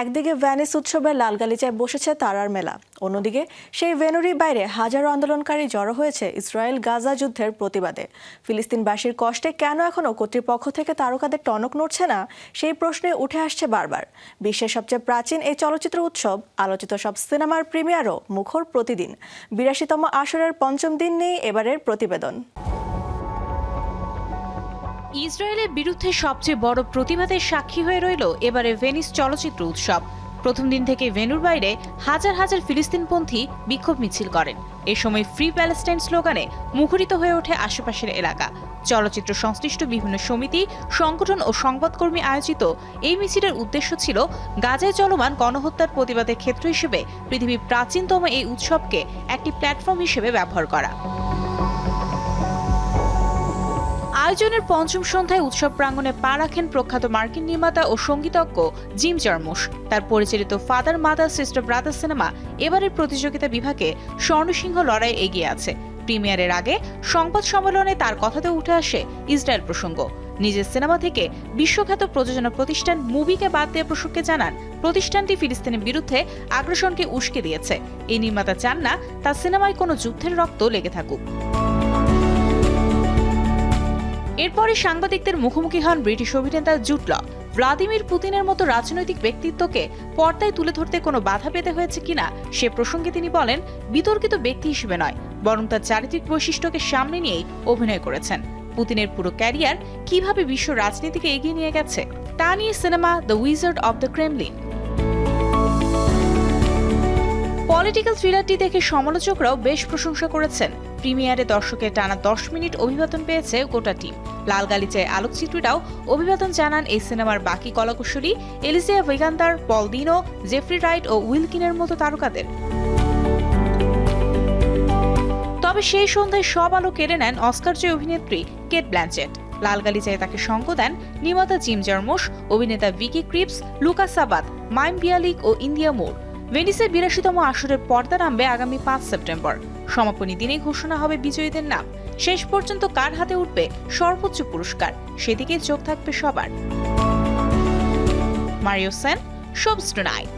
একদিকে ভ্যানিস উৎসবের লাল গালিচায় বসেছে তারার মেলা। অন্যদিকে সেই ভেনুরির বাইরে হাজারো আন্দোলনকারী জড়ো হয়েছে ইসরায়েল গাজা যুদ্ধের প্রতিবাদে। ফিলিস্তিনবাসীর কষ্টে কেন এখনও কর্তৃপক্ষ থেকে তারকাদের টনক নড়ছে না, সেই প্রশ্নে উঠে আসছে বারবার। বিশ্বের সবচেয়ে প্রাচীন এই চলচ্চিত্র উৎসব, আলোচিত সব সিনেমার প্রিমিয়ারও মুখর প্রতিদিন। বিরাশিতম আসরের পঞ্চম দিন নিয়ে এবারের প্রতিবেদন। ইসরায়েলের বিরুদ্ধে সবচেয়ে বড় প্রতিবাদের সাক্ষী হয়ে রইল এবারে ভেনিস চলচ্চিত্র উৎসব। প্রথম দিন থেকে ভেনুর বাইরে হাজার হাজার ফিলিস্তিনপন্থী বিক্ষোভ মিছিল করেন। এ সময় ফ্রি প্যালেস্টাইন স্লোগানে মুখরিত হয়ে ওঠে আশেপাশের এলাকা। চলচ্চিত্র সংশ্লিষ্ট বিভিন্ন সমিতি, সংগঠন ও সংবাদকর্মী আয়োজিত এই মিছিলের উদ্দেশ্য ছিল গাজায় চলমান গণহত্যার প্রতিবাদের ক্ষেত্র হিসেবে পৃথিবীর প্রাচীনতম এই উৎসবকে একটি প্ল্যাটফর্ম হিসেবে ব্যবহার করা। আয়োজনের পঞ্চম সন্ধ্যায় উৎসব প্রাঙ্গণে পা রাখেন প্রখ্যাত মার্কিন নির্মাতা ও সঙ্গীতজ্ঞ জিম জার্মুশ। তার পরিচালিত Father, Mother, Sister Brother cinema এবারের প্রতিযোগিতা বিভাগে স্বর্ণসিংহ লড়াই এগিয়ে আছে। প্রিমিয়ারের আগে সংবাদ সম্মেলনে তার কথাতে উঠে আসে ইসরায়েল প্রসঙ্গ। নিজের সিনেমা থেকে বিশ্বখ্যাত প্রযোজনা প্রতিষ্ঠান মুভিকে বাদ দেওয়া প্রসঙ্গে জানান, প্রতিষ্ঠানটি ফিলিস্তিনের বিরুদ্ধে আগ্রাসনকে উস্কে দিয়েছে। এই নির্মাতা চান না তার সিনেমায় কোনো যুদ্ধের রক্ত লেগে থাকুক। এরপরে সাংবাদিকদের মুখোমুখি হন ব্রিটিশ অভিনেতা জুট ল ভ্লাদিমির পুতিনের মতো রাজনৈতিক ব্যক্তিত্বকে পর্দায় তুলে ধরতে কোনো বাধা পেতে হয়েছে কিনা, সে প্রসঙ্গে তিনি বলেন, বিতর্কিত ব্যক্তি হিসেবে নয়, বরং তার চারিত্রিক বৈশিষ্ট্যকে সামনে নিয়েই অভিনয় করেছেন। পুতিনের পুরো ক্যারিয়ার কীভাবে বিশ্ব রাজনীতিকে এগিয়ে নিয়ে গেছে, তা নিয়ে cinema the Wizard of the Kremlin. Political থ্রিলারটি দেখে সমালোচকরাও বেশ প্রশংসা করেছেন। প্রিমিয়ারে দর্শকের টানা দশ মিনিট অভিবাদন পেয়েছে গোটা টিম। লাল গালিচায় আলোকচিত্রীরাও অভিবাদন জানান এই সিনেমার বাকি কলাকুশলী এলিসিয়া ভেগান্দার, পল দিনো, জেফরি রাইট ও উইলকিনের মতো তারকাদের। তবে সেই সন্ধ্যায় সব আলো কেড়ে নেন অস্কার জয়ী অভিনেত্রী কেট ব্ল্যাঞ্চেট লাল গালিচায় তাকে সঙ্গ দেন নির্মাতা জিম জার্মোস অভিনেতা Vicky Krieps, Luca Sabbat, Mayim Bialik ও ইন্ডিয়া মোর। ভেনিসের বিরাশিতম আসরের পর্দা নামবে আগামী পাঁচ সেপ্টেম্বর। সমাপনী দিনে ঘোষণা হবে বিজয়ীদের নাম। শেষ পর্যন্ত কার হাতে উঠবে সর্বোচ্চ পুরস্কার, সেদিকে চোখ থাকবে সবার। Mario Sen সবস্ট tonight